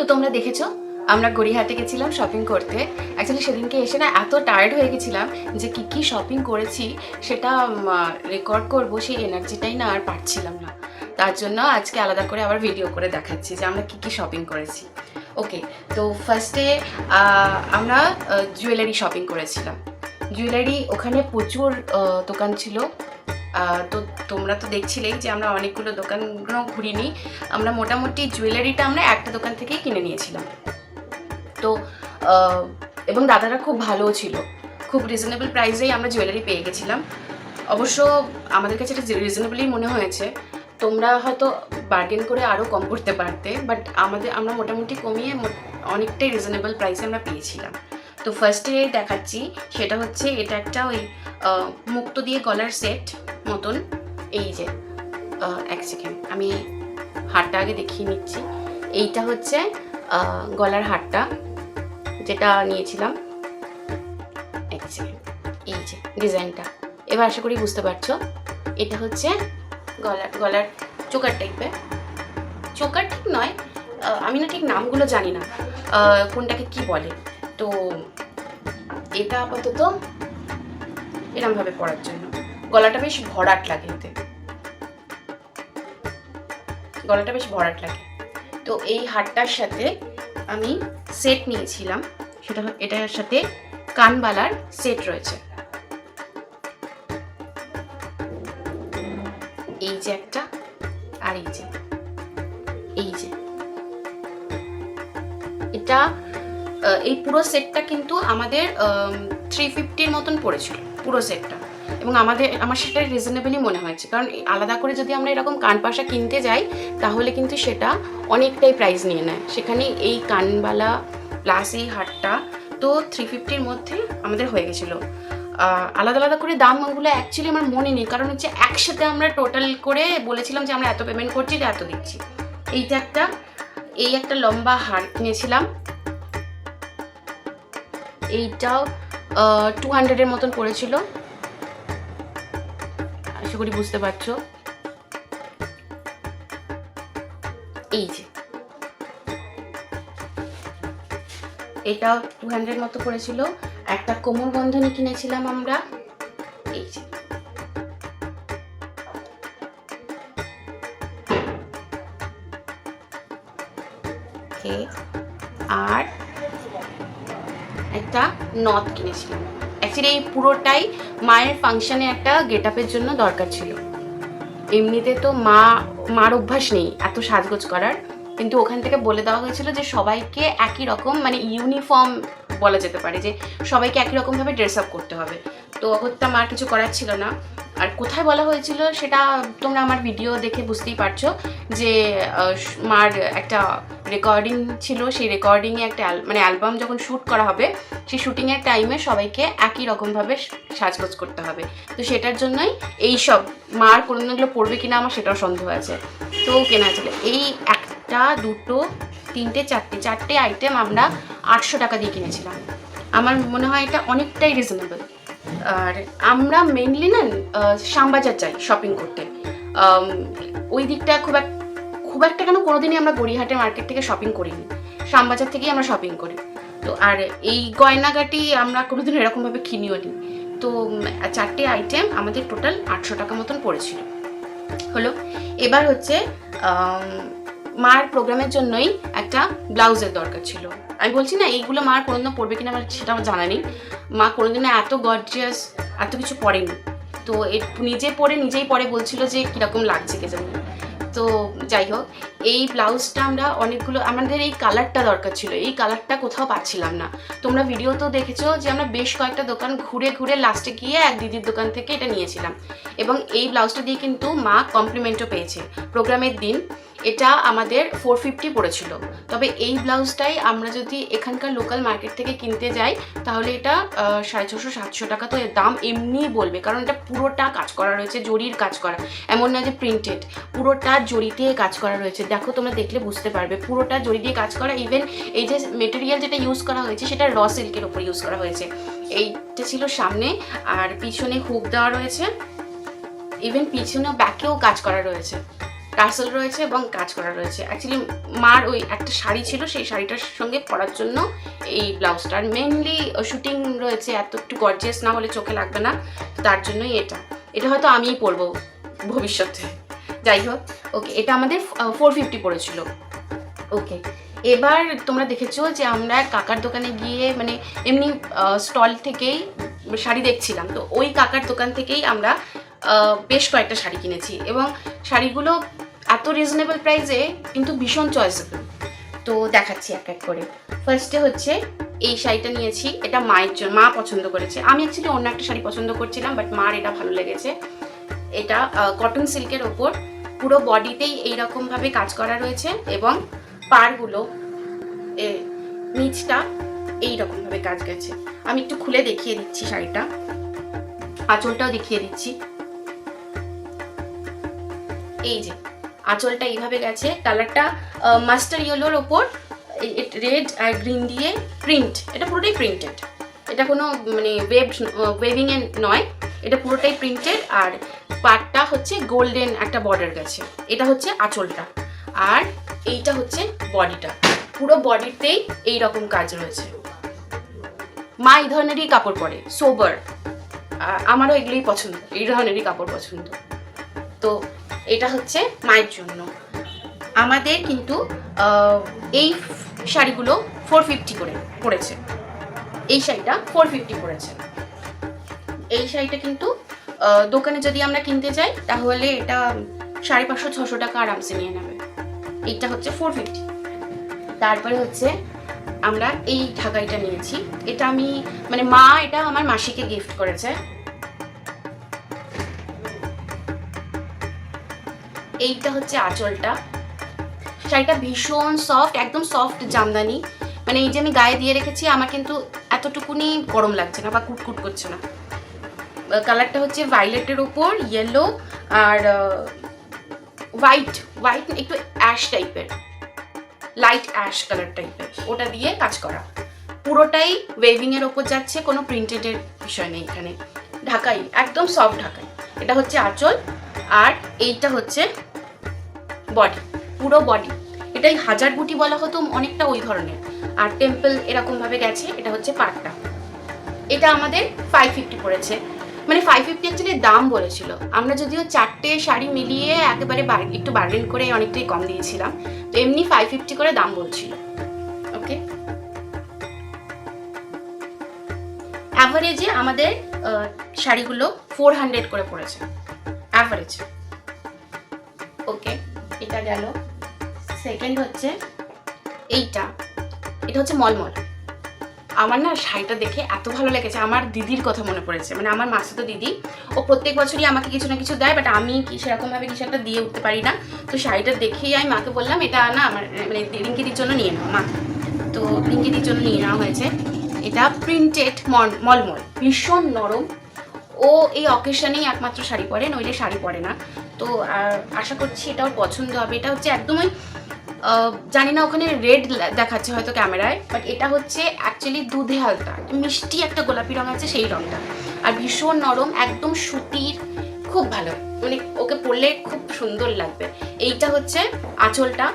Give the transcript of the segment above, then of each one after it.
তো তোমরা দেখেছ? আমরা গড়িয়াহাটে গেছিলাম শপিং করতে। অ্যাকচুয়ালি সেদিনকে এসে না এত টায়ার্ড হয়ে গেছিলাম যে কি কি শপিং করেছি সেটা রেকর্ড করব, সেই এনার্জিটাই না আর পারছিলাম না। তার জন্য আজকে আলাদা করে আবার ভিডিও করে দেখাচ্ছি যে আমরা কি কি শপিং করেছি। ওকে তো ফার্স্টে আমরা জুয়েলারি শপিং করেছিলাম। জুয়েলারি ওখানে প্রচুর দোকান ছিল। তো তোমরা তো দেখছিলেই যে আমরা অনেকগুলো দোকানগুলো ঘুরিনি। আমরা মোটামুটি জুয়েলারিটা আমরা একটা দোকান থেকেই কিনে নিয়েছিলাম। তো এবং দাদারা খুব ভালোও ছিল। খুব রিজনেবল প্রাইসেই আমরা জুয়েলারি পেয়ে গেছিলাম। অবশ্য আমাদের কাছে এটা রিজনেবলই মনে হয়েছে। তোমরা হয়তো বার্গেন করে আরও কম করতে পারতে বাট আমাদের, আমরা মোটামুটি কমিয়ে অনেকটাই রিজনেবল প্রাইসে আমরা পেয়েছিলাম। তো ফার্স্টে দেখাচ্ছি, সেটা হচ্ছে এটা একটা ওই মুক্তো দিয়ে গলার সেট মতন। এই যে এক সেকেন্ড আমি হারটা আগে দেখিয়ে নিচ্ছি। এইটা হচ্ছে গলার হারটা যেটা নিয়েছিলাম। এক সেকেন্ড এই যে, ডিজাইনটা। এবার আশা করি বুঝতে পারছ, এটা হচ্ছে গলার গলার চোকার টাইপের চোকার ঠিক নয় আমি না ঠিক নামগুলো জানি না। কোনটাকে কি বলে। তো, এটা আপাতত এরমভাবে পরার জন্য। গলাটা বেশ ভরাট লাগে এতে। গলাটা বেশ ভরাট লাগে। তো এই হারটার সাথে আমি সেট নিয়েছিলাম। সেটা এটার সাথে কানবালার সেট রয়েছে। এই যে একটা আর এই যে এই যে। এটা এই পুরো সেটটা কিন্তু আমাদের থ্রি ফিফটির মতন পড়েছিল, পুরো সেটটা এবং আমাদের, আমার সেটা রিজনেবলই মনে হয়েছে। কারণ আলাদা করে যদি আমরা এরকম কানপাশা কিনতে যাই, তাহলে কিন্তু সেটা অনেকটাই প্রাইস নিয়ে নেয়। সেখানে এই কানবালা প্লাস এই হারটা তো থ্রি ফিফটির মধ্যে আমাদের হয়ে গেছিল। আলাদা আলাদা করে দামগুলো অ্যাকচুয়ালি আমার মনে নেই। কারণ হচ্ছে একসাথে আমরা টোটাল করে বলেছিলাম যে আমরা এত পেমেন্ট করছি, যে এত দিচ্ছি। এইটা একটা, এই একটা লম্বা হার কিনেছিলাম। এইটাও টু হান্ড্রেডের মতন পড়েছিল। আশা করি বুঝতে পারছ? এই যে। এটা টু হান্ড্রেড মতো পড়েছিল একটা কোমর বন্ধনী কিনেছিলাম আমরা। এই যে। আর একটা নথ কিনেছিলাম। অ্যাকচুয়ালি এই পুরোটাই মায়ের ফাংশনে একটা গেট আপের জন্য দরকার ছিল। এমনিতে তো মা, মার অভ্যাস নেই এত সাজগোজ করার। কিন্তু ওখান থেকে বলে দেওয়া হয়েছিল যে সবাইকে একই রকম মানে ইউনিফর্ম বলা যেতে পারে যে সবাইকে একই রকমভাবে ড্রেস আপ করতে হবে। তো অগত্যা মার কিছু করার ছিল না। আর কোথায় বলা হয়েছিল সেটা তোমরা আমার ভিডিও দেখে বুঝতেই পারছ যে মার একটা রেকর্ডিং ছিল, সেই রেকর্ডিংয়ে একটা মানে অ্যালবাম যখন শ্যুট করা হবে, সেই শ্যুটিংয়ের টাইমে সবাইকে একই রকমভাবে সাজগোজ করতে হবে। তো সেটার জন্যই এই সব মার কোনো এগুলো পড়বে কিনা আমার সেটাও সন্দেহ আছে। তো কেনা ছিল এই একটা, দুটো, তিনটে, চারটে চারটে আইটেম আমরা আটশো টাকা দিয়ে কিনেছিলাম। আমার মনে হয় এটা অনেকটাই রিজনেবল আর আমরা মেনলি না শ্যামবাজার যাই শপিং করতে। ওই দিকটা খুব এক খুব একটা কেন কোনোদিনই আমরা গড়িয়াহাটের মার্কেট থেকে শপিং করিনি। শ্যামবাজার থেকেই আমরা শপিং করি। তো আর এই গয়নাগাটি আমরা কোনোদিন এরকমভাবে কিনিও নি। তো চারটে আইটেম আমাদের টোটাল আটশো টাকা মতন পড়েছিল। হলো, এবার হচ্ছে মার প্রোগ্রামের জন্যই একটা ব্লাউজের দরকার ছিল। আমি বলছি না, এইগুলো মার কোনোদিনও পরবে কিনা আমার সেটা আমার জানা নেই। মা কোনোদিনও এত গর্জিয়াস এত কিছু পরেনি। তো নিজে পরে নিজেই পরে বলছিল যে কীরকম লাগছে কে জানি। তো যাই হোক, এই ব্লাউজটা আমরা অনেকগুলো, আমাদের এই কালারটা দরকার ছিল। এই কালারটা কোথাও পাচ্ছিলাম না। তোমরা ভিডিও তো দেখেছ যে আমরা বেশ কয়েকটা দোকান ঘুরে ঘুরে লাস্টে গিয়ে এক দিদির দোকান থেকে এটা নিয়েছিলাম। এবং এই ব্লাউজটা দিয়ে কিন্তু মা কমপ্লিমেন্টও পেয়েছে। প্রোগ্রামের দিন এটা আমাদের ফোর ফিফটি পড়েছিল। তবে এই ব্লাউজটাই আমরা যদি এখানকার লোকাল মার্কেট থেকে কিনতে যাই, তাহলে এটা সাড়ে ছশো সাতশো টাকা তো এর দাম এমনিই বলবে, কারণ এটা পুরোটা কাজ করা রয়েছে, জরির কাজ করা। এমন না যে প্রিন্টেড পুরোটা দিয়ে কাজ করা রয়েছে। দেখো তোমরা দেখলে বুঝতে পারবে, পুরোটা জরি দিয়ে কাজ করা ইভেন এই যে মেটেরিয়াল যেটা ইউজ করা হয়েছে, সেটা র সিল্কের ওপর ইউজ করা হয়েছে। এইটা ছিল সামনে, আর পিছনে হুক দেওয়া রয়েছে। ইভেন পিছনে ব্যাকেও কাজ করা রয়েছে। টার্সেল রয়েছে এবং কাজ করা রয়েছে। অ্যাকচুয়ালি মার ওই একটা শাড়ি ছিল, সেই শাড়িটার সঙ্গে পরার জন্য এই ব্লাউজটা। আর মেনলি শুটিং রয়েছে এত একটু গর্জিয়াস না হলে চোখে লাগবে না তার জন্যই এটা। এটা হয়তো আমিই পরবো ভবিষ্যতে। যাই হোক ওকে এটা আমাদের ফোর ফিফটি পড়েছিল। ওকে এবার তোমরা দেখেছ যে আমরা কাকার দোকানে গিয়ে মানে এমনি স্টল থেকেই শাড়ি দেখছিলাম। তো ওই কাকার দোকান থেকেই আমরা বেশ কয়েকটা শাড়ি কিনেছি এবং শাড়িগুলো এত রিজনেবল প্রাইসে কিন্তু ভীষণ চয়েসেবল তো দেখাচ্ছি এক এক করে। ফার্স্টে হচ্ছে এই শাড়িটা নিয়েছি এটা মায়ের জন্য মা পছন্দ করেছে। আমি অ্যাকচুয়ালি অন্য একটা শাড়ি পছন্দ করছিলাম বাট মার এটা ভালো লেগেছে। এটা কটন সিল্কের ওপর পুরো বডিতেই এইরকমভাবে কাজ করা রয়েছে এবং পাড়গুলো এ, নিচটা এইরকমভাবে কাজ গেছে আমি একটু খুলে দেখিয়ে দিচ্ছি শাড়িটা। আঁচলটাও দেখিয়ে দিচ্ছি। এই যে, আঁচলটা এইভাবে গেছে। কালারটা মাস্টার ইয়েলোর ওপর রেড আর গ্রিন দিয়ে প্রিন্ট এটা পুরোটাই প্রিন্টেড এটা কোনো মানে ওয়েব ওয়েভিং এ নয়। এটা পুরোটাই প্রিন্টেড আর পাটটা হচ্ছে গোল্ডেন একটা বর্ডার গেছে। এটা হচ্ছে আঁচলটা। আর এইটা হচ্ছে বডিটা পুরো বডিতেই এই রকম কাজ রয়েছে। মা এই ধরনেরই কাপড় পরে সোবার আমারও এগুলোই পছন্দ। এই ধরনেরই কাপড় পছন্দ। তো এটা হচ্ছে মায়ের জন্য। আমাদের কিন্তু এই শাড়িগুলো ফোর ফিফটি করে পড়েছে। এই শাড়িটা ফোর ফিফটি পড়েছে। এই শাড়িটা কিন্তু দোকানে যদি আমরা কিনতে যাই, তাহলে এটা সাড়ে পাঁচশো, ছশো টাকা আরামসে নিয়ে নেবে। এইটা হচ্ছে ফোর ফিফটি তারপরে হচ্ছে, আমরা এই ঢাকাইটা নিয়েছি। এটা আমি মানে মা এটা আমার মাসিকে গিফট করেছে। এইটা হচ্ছে আঁচলটা। শাড়িটা ভীষণ সফট একদম সফট জামদানি। মানে এই যে আমি গায়ে দিয়ে রেখেছি, আমার কিন্তু এতটুকুনি গরম লাগছে না বা কুটকুট করছে না। কালারটা হচ্ছে ভাইলেটের ওপর ইয়েলো আর হোয়াইট হোয়াইট একটু অ্যাশ টাইপের লাইট অ্যাশ কালার টাইপের ওটা দিয়ে কাজ করা। পুরোটাই ওয়েভিংয়ের ওপর যাচ্ছে, কোনো প্রিন্টেডের বিষয় নেই এখানে। ঢাকাই, একদম সফট ঢাকাই। এটা হচ্ছে আঁচল আর এইটা হচ্ছে বডি পুরো বডি এটাই হাজার বুটি বলা হতো অনেকটা ওই ধরনের। আর টেম্পল এরকম ভাবে গেছে, এটা হচ্ছে পাটটা। এটা আমাদের ফাইভ ফিফটি পড়েছে। মানে ফাইভ ফিফটি অ্যাকচুয়ালি দাম বলেছিল। আমরা যদিও চারটে শাড়ি মিলিয়ে একেবারে বার- একটু বার্গেন করে অনেকটাই কম দিয়েছিলাম, তো এমনি ফাইভ ফিফটি করে দাম বলছিল। ওকে অ্যাভারেজে আমাদের শাড়িগুলো ফোর হান্ড্রেড করে পড়েছে। অ্যাভারেজ এটা গেল। সেকেন্ড হচ্ছে এইটা। এটা হচ্ছে মলমল আমার না শাড়িটা দেখে এত ভালো লেগেছে, আমার দিদির কথা মনে পড়েছে। মানে আমার মাসে তো দিদি। ও প্রত্যেক বছরই আমাকে কিছু না কিছু দেয় বাট আমি কি সেরকমভাবে কিছু একটা দিয়ে উঠতে পারি না। তো শাড়িটা দেখেই আমি মাকে বললাম, এটা না আমার মানে রিঙ্কিদির জন্য নিয়ে নাও, মা। তো রিঙ্কিদির জন্য নিয়ে নেওয়া হয়েছে। এটা প্রিন্টেড মলমল, ভীষণ নরম। ও এই অকেশনেই একমাত্র শাড়ি পরে, নইলে শাড়ি পরে না। তো আশা করছি এটা ওর পছন্দ হবে। এটা হচ্ছে একদমই জানি না ওখানে রেড দেখাচ্ছে হয়তো ক্যামেরায় বাট এটা হচ্ছে অ্যাকচুয়ালি দুধে হালকা। মিষ্টি একটা গোলাপি রং আছে সেই রংটা। আর ভীষণ নরম, একদম সুতির, খুব ভালো। মানে ওকে পরলে খুব সুন্দর লাগবে। এইটা হচ্ছে আঁচলটা।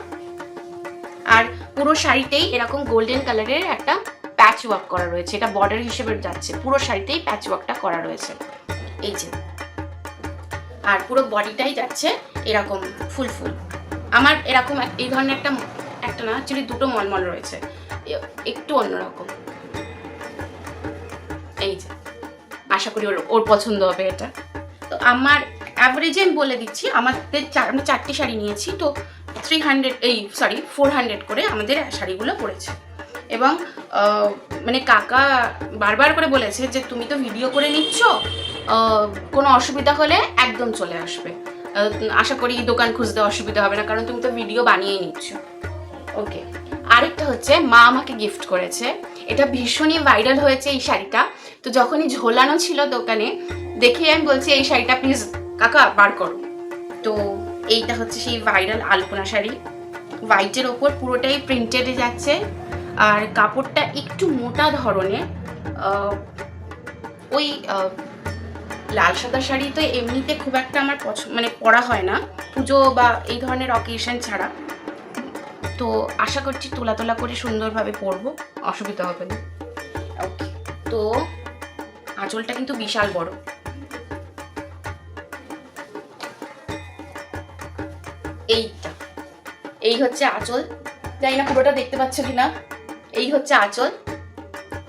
আর পুরো শাড়িতেই এরকম গোল্ডেন কালারের একটা প্যাচ ওয়ার্ক করা রয়েছে। এটা বর্ডার হিসেবে যাচ্ছে। পুরো শাড়িতেই প্যাচ ওয়ার্কটা করা রয়েছে। এই যে। আর পুরো বডিটাই যাচ্ছে এরকম ফুল ফুল। আমার এরকম এই ধরনের একটা একটা না অ্যাকচুয়ালি দুটো মলমল রয়েছে। একটু অন্যরকম। এই যে, আশা করি ওর ওর পছন্দ হবে এটা। তো আমার অ্যাভারেজে আমি বলে দিচ্ছি, আমাদের চার চারটি শাড়ি নিয়েছি, তো থ্রি হান্ড্রেড এই সরি ফোর হান্ড্রেড করে আমাদের শাড়িগুলো পড়েছে। এবং মানে কাকা বারবার করে বলেছে যে, তুমি তো ভিডিও করে নিচ্ছ কোনো অসুবিধা হলে একদম চলে আসবে। আশা করি দোকান খুঁজতে অসুবিধা হবে না, কারণ তুমি তো ভিডিও বানিয়েই নিচ্ছ। ওকে আরেকটা হচ্ছে, মা আমাকে গিফট করেছে। এটা ভীষণই ভাইরাল হয়েছে এই শাড়িটা। তো যখনই ঝোলানো ছিল দোকানে, দেখে আমি বলছি, এই শাড়িটা প্লিজ কাকা বার করো। তো এইটা হচ্ছে সেই ভাইরাল আলপনা শাড়ি। হোয়াইটের ওপর পুরোটাই প্রিন্টেডে যাচ্ছে। আর কাপড়টা একটু মোটা ধরনের ওই লাল সাদা শাড়ি তো এমনিতে খুব একটা আমার পছন্দ মানে পরা হয় না। পুজো বা এই ধরনের অকেশন ছাড়া। তো আশা করছি তোলা তোলা করে সুন্দরভাবে পরবো। অসুবিধা হবে না। ওকে তো আঁচলটা কিন্তু বিশাল বড়। এইটা। এই হচ্ছে আঁচল। জানি না পুরোটা দেখতে পাচ্ছ কিনা। এই হচ্ছে আঁচল।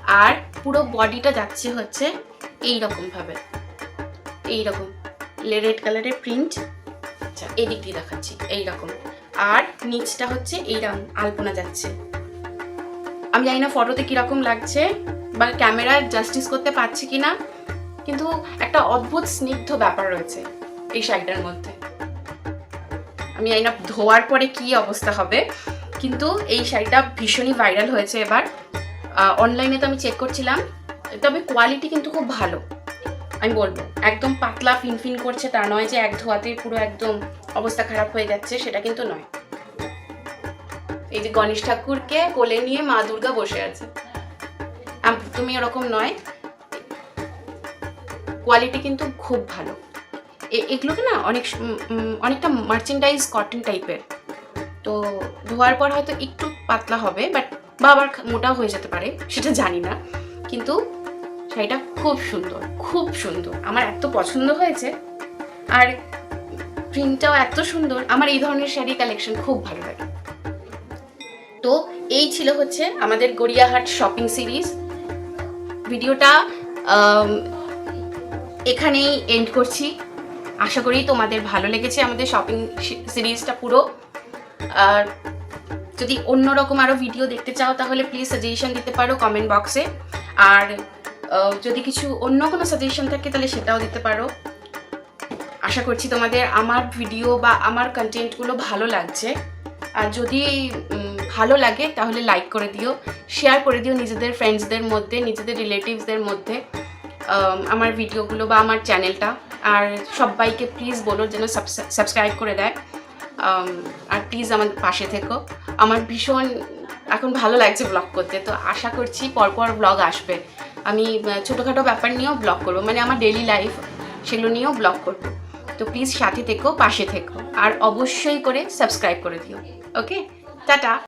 আর পুরো বডিটা যাচ্ছে হচ্ছে এই রকম ভাবে এই রকম রেড কালারের প্রিন্ট আচ্ছা। এদিক দিয়ে দেখাচ্ছি এই রকম আর নিচটা হচ্ছে এইরকম আলপনা যাচ্ছে। আমি জানি না ফটোতে কীরকম লাগছে বা ক্যামেরায় জাস্টিস করতে পারছি কিনা কিন্তু একটা অদ্ভুত স্নিগ্ধ ব্যাপার রয়েছে এই শাড়িটার মধ্যে। আমি জানি না ধোয়ার পরে কি অবস্থা হবে কিন্তু এই শাড়িটা ভীষণই ভাইরাল হয়েছে এবার। অনলাইনে তো আমি চেক করছিলাম তবে কোয়ালিটি কিন্তু খুব ভালো। আমি বলব, একদম পাতলা ফিনফিন করছে, তা নয় যে এক ধোয়াতে পুরো একদম অবস্থা খারাপ হয়ে যাচ্ছে, সেটা কিন্তু নয়। এই যে গণেশ ঠাকুরকে কোলে নিয়ে মা দুর্গা বসে আছে। তুমি ওরকম নয়। কোয়ালিটি কিন্তু খুব ভালো। এগুলোকে না অনেক অনেকটা মার্চেন্ডাইজ কটন টাইপের তো ধোয়ার পর হয়তো একটু পাতলা হবে বাট বা আবার মোটাও হয়ে যেতে পারে, সেটা জানি না। কিন্তু শাড়িটা খুব সুন্দর খুব সুন্দর। আমার এত পছন্দ হয়েছে। আর প্রিন্টটাও এত সুন্দর, আমার এই ধরনের শাড়ি কালেকশন খুব ভালো লাগে। তো এই ছিল হচ্ছে আমাদের গড়িয়াহাট শপিং সিরিজ ভিডিওটা এখানেই এন্ড করছি। আশা করি তোমাদের ভালো লেগেছে আমাদের শপিং সিরিজটা পুরো। আর যদি অন্যরকম আরও ভিডিও দেখতে চাও, তাহলে প্লিজ সাজেশন দিতে পারো কমেন্ট বক্সে আর যদি কিছু অন্য কোনো সাজেশন থাকে, তাহলে সেটাও দিতে পারো। আশা করছি তোমাদের আমার ভিডিও বা আমার কন্টেন্টগুলো ভালো লাগছে। আর যদি ভালো লাগে, তাহলে লাইক করে দিও। শেয়ার করে দিও নিজেদের ফ্রেন্ডসদের মধ্যে, নিজেদের রিলেটিভসদের মধ্যে আমার ভিডিওগুলো বা আমার চ্যানেলটা আর সবাইকে প্লিজ বলো যেন সাবস্ক্রাইব করে দেয়। আর প্লিজ আমার পাশে থেকো। আমার ভীষণ এখন ভালো লাগছে ব্লগ করতে। তো আশা করছি পরপর ব্লগ আসবে। আমি ছোটোখাটো ব্যাপার নিয়েও ব্লগ করব। মানে আমার ডেলি লাইফ সেগুলো নিয়েও ব্লগ করব। তো প্লিজ সাথে থেকো, পাশে থেকো। আর অবশ্যই করে সাবস্ক্রাইব করে দিও। ওকে টাটা